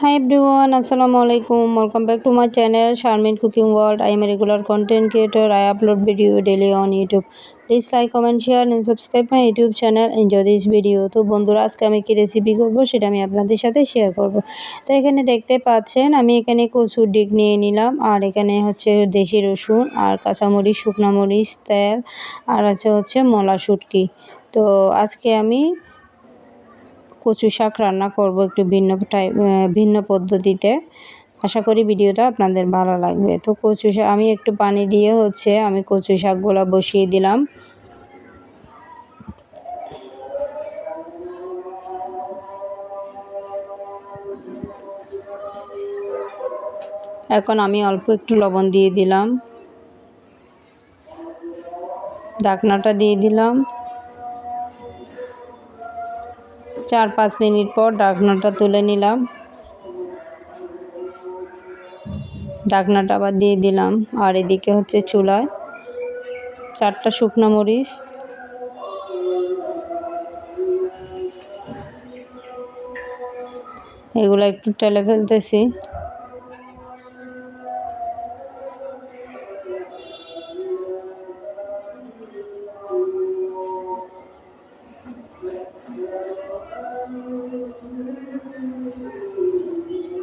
High everyone আসসালামু আলাইকুম welcome back to my channel Sharmin cooking world I am regular content creator I upload video daily on YouTube please like comment share and subscribe my YouTube channel enjoy this video তো বন্ধুরা, আজকে আমি কী recipe করব সেটা আমি আপনাদের সাথে share করব। তো এখানে দেখতে পাচ্ছেন, আমি এখানে কচুর ডিগ নিয়ে নিলাম। আর এখানে হচ্ছে দেশি রসুন আর কাঁচামরিচ শুকনামরিচ তেল, আর আছে হচ্ছে মলা শুটকি। তো আজকে আমি কচু শাক রান্না করব একটু ভিন্ন টাইপ ভিন্ন পদ্ধতিতে। আশা করি ভিডিওটা আপনাদের ভালো লাগবে। তো কচু শাক, আমি একটু পানি দিয়ে হচ্ছে আমি কচু শাকগুলো বসিয়ে দিলাম। এখন আমি অল্প একটু লবণ দিয়ে দিলাম। ঢাকনাটা দিয়ে দিলাম। চার পাঁচ মিনিট পর ডাকনাটা তুলে নিলাম। ডাকনাটা আবার দিয়ে দিলাম। আর এদিকে হচ্ছে চুলায় চারটা শুকনো মরিচ। এগুলো একটু টেলে ফেলতেছি।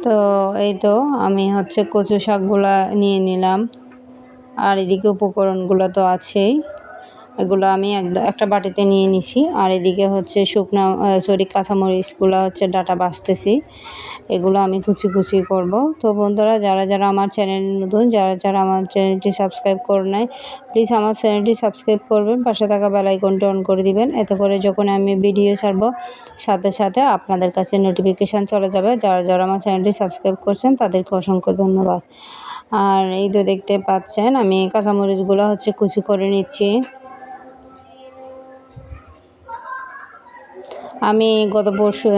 তো এই তো আমি হচ্ছে কচু শাকগুলা নিয়ে নিলাম। আর এদিকে উপকরণগুলো তো আছেই। এগুলো আমি একদম একটা বাটিতে নিয়ে নিছি। আর এদিকে হচ্ছে শুকনো সরি, কাঁচামরিচগুলো হচ্ছে ডাটা বাছতেছি এগুলো আমি কুচি কুচি করব। তো বন্ধুরা, যারা যারা আমার চ্যানেল নতুন, যারা যারা আমার চ্যানেলটি সাবস্ক্রাইব করে নেয় প্লিজ আমার চ্যানেলটি সাবস্ক্রাইব করবেন। পাশে থাকা বেলাইকনটি অন করে দিবেন। এতে করে যখন আমি ভিডিও ছাড়বো, সাথে সাথে আপনাদের কাছে নোটিফিকেশান চলে যাবে। যারা যারা আমার চ্যানেলটি সাবস্ক্রাইব করছেন, তাদেরকে অসংখ্য ধন্যবাদ। আর এই তো দেখতে পাচ্ছেন, আমি কাঁচামরিচগুলো হচ্ছে কুচি করে নিচ্ছি। আমি গত পরশু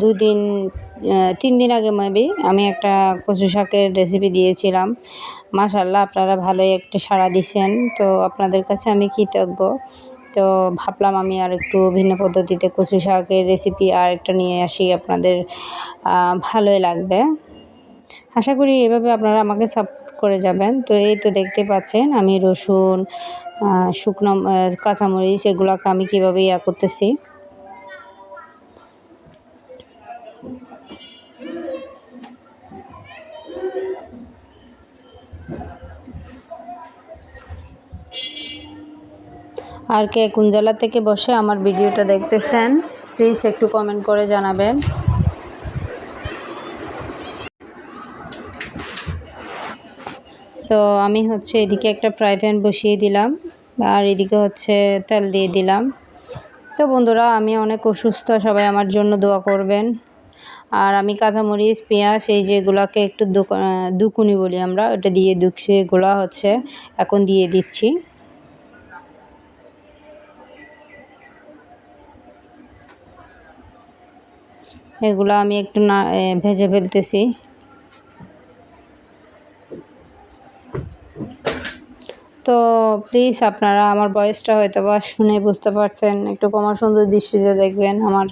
দুই দিন তিন দিন আগে মেবি আমি একটা কচু শাকের রেসিপি দিয়েছিলাম। মাশাল্লাহ আপনারা ভালোই একটা সাড়া দিছেন। তো আপনাদের কাছে আমি কৃতজ্ঞ। তো ভাবলাম আমি আর একটু ভিন্ন পদ্ধতিতে কচু শাকের রেসিপি আর একটা নিয়ে আসি, আপনাদের ভালোই লাগবে। আশা করি এভাবে আপনারা আমাকে সাপোর্ট করে যাবেন। তো এই তো দেখতে পাচ্ছেন, আমি রসুন শুকনো কাঁচামরিচ, এগুলোকে আমি কীভাবে ইয়া করতেছি। আর কে কোন থেকে বসে আমার ভিডিওটা দেখতেছেন প্লিজ একটু কমেন্ট করে জানাবেন। তো আমি হচ্ছে এদিকে একটা ফ্রাই প্যান বসিয়ে দিলাম, আর এদিকে হচ্ছে তেল দিয়ে দিলাম। তো বন্ধুরা, আমি অনেক অসুস্থ, সবাই আমার জন্য দোয়া করবেন। আর আমি কাঁচামরিচ, পেঁয়াজ, এই যেগুলোকে একটু দুকুনি বলি আমরা, ওটা দিয়ে দুঃখছি গোলা হচ্ছে এখন দিয়ে দিচ্ছি। এগুলো আমি একটু না ভেজে ফেলতেছি। তো প্লিজ আপনারা আমার বয়সটা হয়তো বা শুনে বুঝতে পারছেন, একটু কমার সুন্দর দৃষ্টিতে দেখবেন। আমার,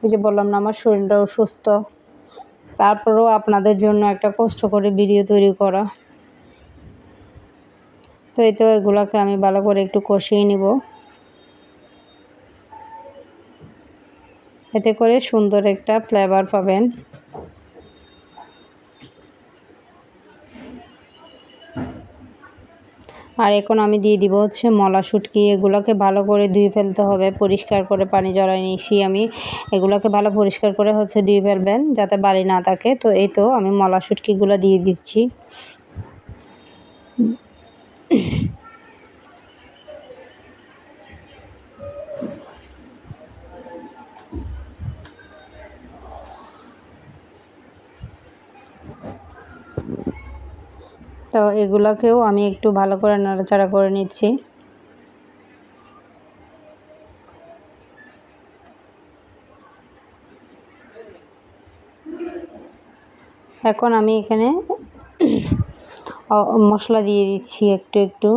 ওই যে বললাম না, আমার শরীরটা অসুস্থ তারপরেও আপনাদের জন্য একটা কষ্ট করে ভিডিও তৈরি করা। তো এই তো এগুলোকে আমি ভালো করে একটু কষিয়ে নিব। এতে করে সুন্দর একটা ফ্লেভার পাবেন। আর এখন আমি দিয়ে দিব হচ্ছে মলা শুটকি এগুলোকে ভালো করে ধুয়ে ফেলতে হবে, পরিষ্কার করে পানি জড়াই নিয়েছি আমি এগুলোকে ভালো পরিষ্কার করে হচ্ছে ধুয়ে ফেলবেন যাতে বালি না থাকে। তো এই তো আমি মলা শুটকিগুলো দিয়ে দিচ্ছি। তো এগুলোকেও আমি একটু ভালো করে নাড়াচাড়া করে নিচ্ছি। এখন আমি এখানে মশলা দিয়ে দিচ্ছি একটু একটু।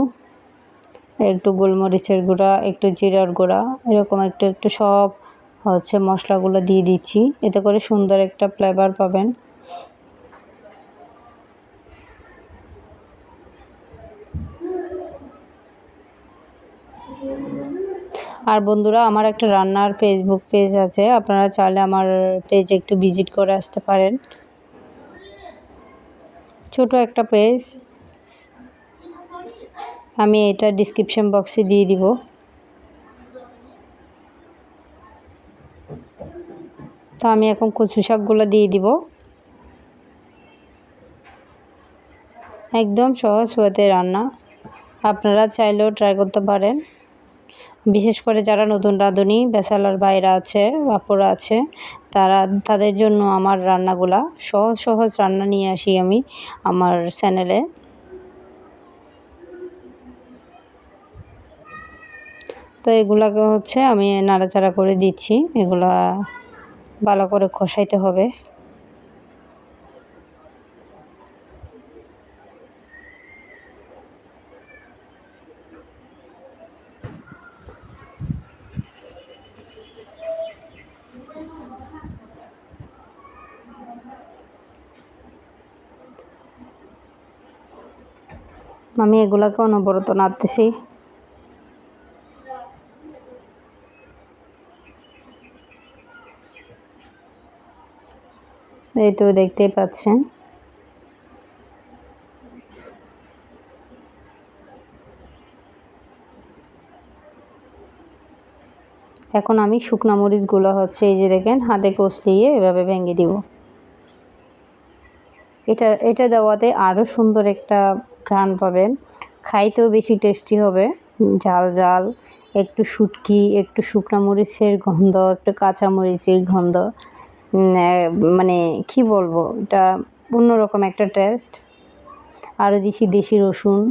একটু গোলমরিচের গুঁড়া, একটু জিরার গুঁড়া, এরকম একটু একটু সব হচ্ছে মশলাগুলো দিয়ে দিচ্ছি। এতে করে সুন্দর একটা ফ্লেভার পাবেন। আর বন্ধুরা, আমার একটা রান্নার ফেসবুক পেজ আছে। আপনারা চাইলে আমার পেজ একটু ভিজিট করে আসতে পারেন। ছোট একটা পেজ আমি এটা ডিসক্রিপশন বক্সে দিয়ে দিব। তো আমি এখন কচু শাকগুলো দিয়ে দিব। একদম সহজ হতে রান্না। আপনারা চাইলেও ট্রাই করতে পারেন। বিশেষ করে যারা নতুন রাঁধুনি বেসালার বাইরা আছে, বাপুরা আছে, তারা, তাদের জন্য আমার রান্নাগুলা সহজ সহজ রান্না নিয়ে আসি আমি আমার চ্যানেলে তো এগুলাকে হচ্ছে আমি নাড়াচাড়া করে দিচ্ছি, এগুলা ভালো করে কষাইতে হবে। আমি এগুলাকে অনবরত নাড়তেছি এই তো দেখতেই পাচ্ছেন। এখন আমি শুকনো মরিচগুলো হচ্ছে এই যে দেখেন, হাতে কষলিয়ে এভাবে ভেঙে দিব। এটা এটা দেওয়াতে আরও সুন্দর একটা ঘ্রাণ পাবেন। খাইতেও বেশি টেস্টি হবে। ঝাল ঝাল, একটু শুটকি, একটু শুকনো মরিচের গন্ধ, একটু কাঁচা মরিচের গন্ধ। মানে কি বলব, এটা অন্যরকম একটা টেস্ট আরও দিছি দেশি রসুন।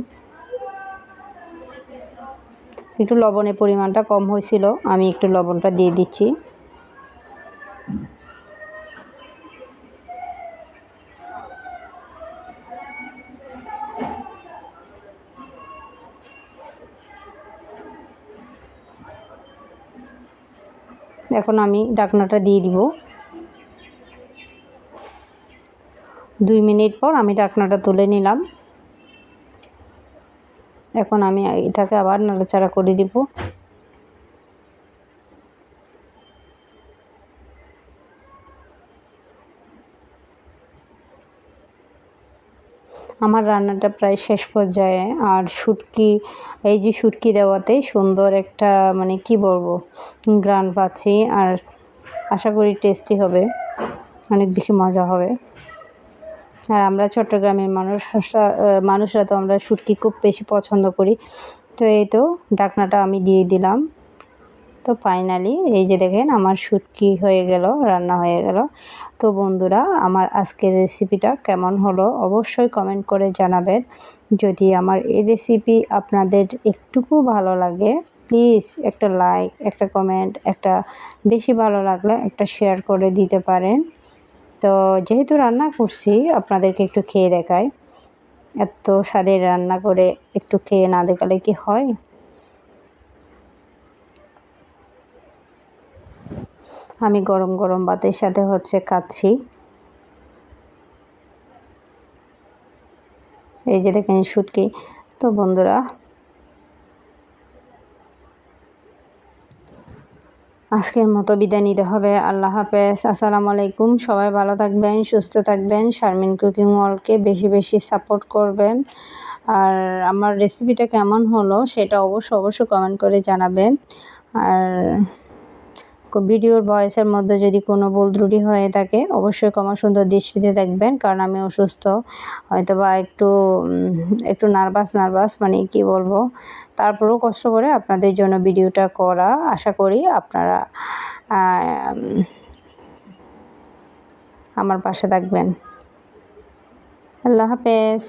একটু লবণের পরিমাণটা কম হয়েছিল, আমি একটু লবণটা দিয়ে দিচ্ছি। এখন আমি ডাকনাটা দিয়ে দিব। দুই মিনিট পর আমি ডাকনাটা তুলে নিলাম। এখন আমি এটাকে আবার নাড়াচাড়া করে দিব। আমার রান্নাটা প্রায় শেষ পর্যায়ে। আর শুটকি, এই যে শুটকি দেওয়াতে সুন্দর একটা মানে কি বলব গ্রান পাচ্ছি। আর আশা করি টেস্টি হবে। অনেক বেশি মজা হবে। আর আমরা চট্টগ্রামের মানুষ মানুষরা তো আমরা শুটকি খুব বেশি পছন্দ করি। তো এই তো, ডাকনাটা আমি দিয়ে দিলাম। তো ফাইনালি এই যে দেখেন আমার শুটকি হয়ে গেল, রান্না হয়ে গেল। তো বন্ধুরা, আমার আজকের রেসিপিটা কেমন হলো অবশ্যই কমেন্ট করে জানাবেন। যদি আমার এই রেসিপি আপনাদের একটুকু ভালো লাগে প্লিজ একটা লাইক একটা কমেন্ট একটা বেশি ভালো লাগলে একটা শেয়ার করে দিতে পারেন। তো যেহেতু রান্না করছি, আপনাদেরকে একটু খেয়ে দেখায় এত স্বাদের রান্না করে একটু খেয়ে না দেখালে কি হয়? আমি গরম গরম ভাতের সাথে হচ্ছে খাচ্ছি। এই যে দেখেন শুটকি। তো বন্ধুরা, আজকের মতো বিদায় নিতে হবে। আল্লাহ হাফেজ। আসসালামু আলাইকুম। সবাই ভালো থাকবেন, সুস্থ থাকবেন। শারমিন কুকিং ওয়ার্ল্ডকে বেশি বেশি সাপোর্ট করবেন। আর আমার রেসিপিটা কেমন হলো সেটা অবশ্য অবশ্যই কমেন্ট করে জানাবেন। আর ভিডিওর ভয়েসের মধ্যে যদি কোনো ভুল ত্রুটি হয়ে থাকে, অবশ্যই ক্ষমা সুন্দর দৃষ্টিতে দেখবেন, কারণ আমি অসুস্থ। হয়তো বা একটু একটু নার্ভাস নার্ভাস মানে কি বলব? তারপরেও কষ্ট করে আপনাদের জন্য ভিডিওটা করা, আশা করি আপনারা আমার পাশে থাকবেন। আল্লাহ হাফেজ।